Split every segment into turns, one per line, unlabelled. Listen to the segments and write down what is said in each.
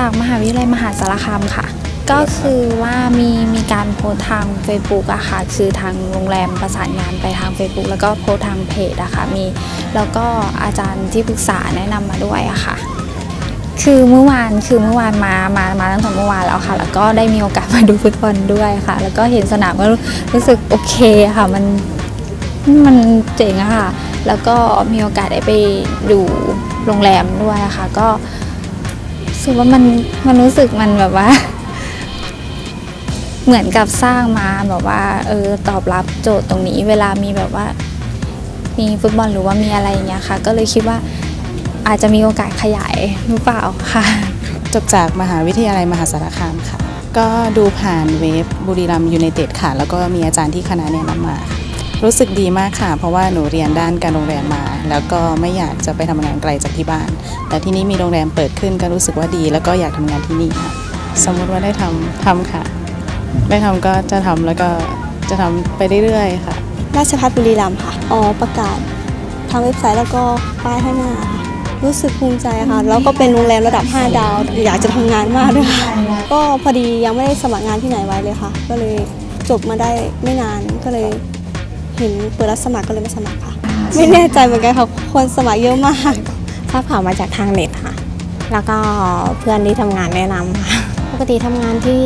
จากมหาวิทยาลัยมหาสารคามค่ะ ก็คือว่ามีมีการโพสทาง Facebook อะค่ะ คือทางโรงแรมประสานงานไปทาง Facebook แล้วก็โพสทางเพจอะค่ะมีแล้วก็อาจารย์ที่ปรึกษาแนะนำมาด้วยอะค่ะ คือเมื่อวานคือเมื่อวานมามามาตั้งแต่เมื่อวานแล้วค่ะ แล้วก็ได้มีโอกาสมาดูฟุตบอลด้วยค่ะ แล้วก็เห็นสนามก็รู้สึกโอเคค่ะมันมันเจ๋งอะค่ะ แล้วก็มีโอกาสได้ไปดูโรงแรมด้วยอะค่ะ ก็ สึกว่ามันมันรู้สึกมันแบบว่า เหมือนกับสร้างมาแบบว่า เออตอบรับโจทย์ตรงนี้ เวลามีแบบว่า มีฟุตบอลหรือว่ามีอะไรอย่างเงี้ยค่ะ ก็เลยคิดว่าอาจจะมีโอกาสขยายหรือเปล่าค่ะ
จบจากมหาวิทยาลัยมหาสารคามค่ะ ก็ดูผ่านเว็บบุรีรัมยูไนเต็ดค่ะ แล้วก็มีอาจารย์ที่คณะแนะนำมา รู้สึกดีมากค่ะ เพราะว่าหนูเรียนด้านการโรงแรมมา แล้วก็ไม่อยากจะไปทำงานไกลจากที่บ้าน แต่ที่นี้มีโรงแรมเปิดขึ้นก็รู้สึกว่าดี แล้วก็อยากทำงานที่นี่ค่ะ สมมุติว่าได้ทำทำค่ะไม่ทำก็จะทำแล้วก็จะทำไปเรื่อยๆค่ะ
ราชพัฒบุรีรัมย์ค่ะอ๋อประกาศทางเว็บไซต์แล้วก็ป้ายข้างหน้าค่ะรู้สึกภูมิใจค่ะ แล้วก็เป็นโรงแรมระดับ 5 ดาว อยากจะทำงานมากด้วยค่ะ ก็พอดียังไม่ได้สมัครงานที่ไหนไว้เลยค่ะ ก็เลยจบมาได้ไม่นานก็เลย เห็นเปิดรับสมัครก็เลยมาสมัครค่ะ ไม่แน่ใจเหมือนกันค่ะคนสมัครเยอะมาก
ทราบข่าวมาจากทางเน็ตค่ะ แล้วก็เพื่อนที่ทำงานแนะนำค่ะ ปกติทำงานที่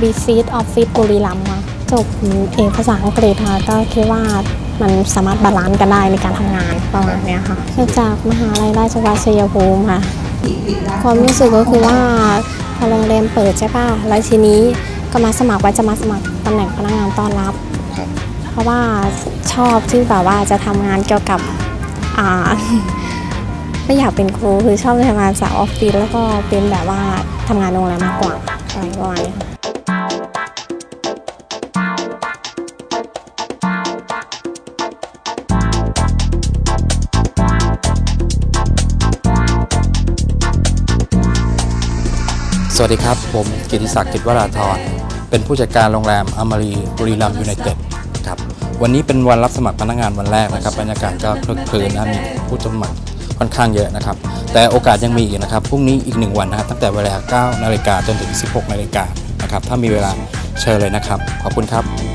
b c Office บุรีรัมย์ค่ะจบเอกภาษาอังกฤษค่ะก็คิดว่ามันสามารถบาลานซ์กันได้ในการทำงานประมาณเนี้ยค่ะจบจากมหาลัยราชภัฏชัยภูมิค่ะ ความรู้สึกก็คือว่าพอโรงแรมเปิดใช่ป่ะแล้วทีนี้ก็มาสมัครไว้จะมาสมัครตำแหน่งพนักงานต้อนรับ เพราะว่าช อบที่แบบว่าจะทำงานเกี่ยวกับไม่อยากเป็นครูคือชอบทำงานสาวออฟฟิศแล้วก็เป็นแบบว่าทำงานโรงแรมมากกว่าอะไรประมาณนี้ค่ะ
สวัสดีครับ ผมกิติศักดิ์กิจวราธรเป็นผู้จัดการโรงแรมอมรีบุรีรัมย์ยูไนเต็ด วันนี้เป็นวันรับสมัครพนักงานวันแรกนะครับบรรยากาศก็คลึกคลืนนะมีผู้สมัครค่อนข้างเยอะนะครับ แต่โอกาสยังมีอีกนะครับพรุ่งนี้อีกหนึ่งวันนะครับ ตั้งแต่เวลา 9 นาฬิกาจนถึง 16 นาฬิกานะครับ ถ้ามีเวลาเชิญเลยนะครับ ขอบคุณครับ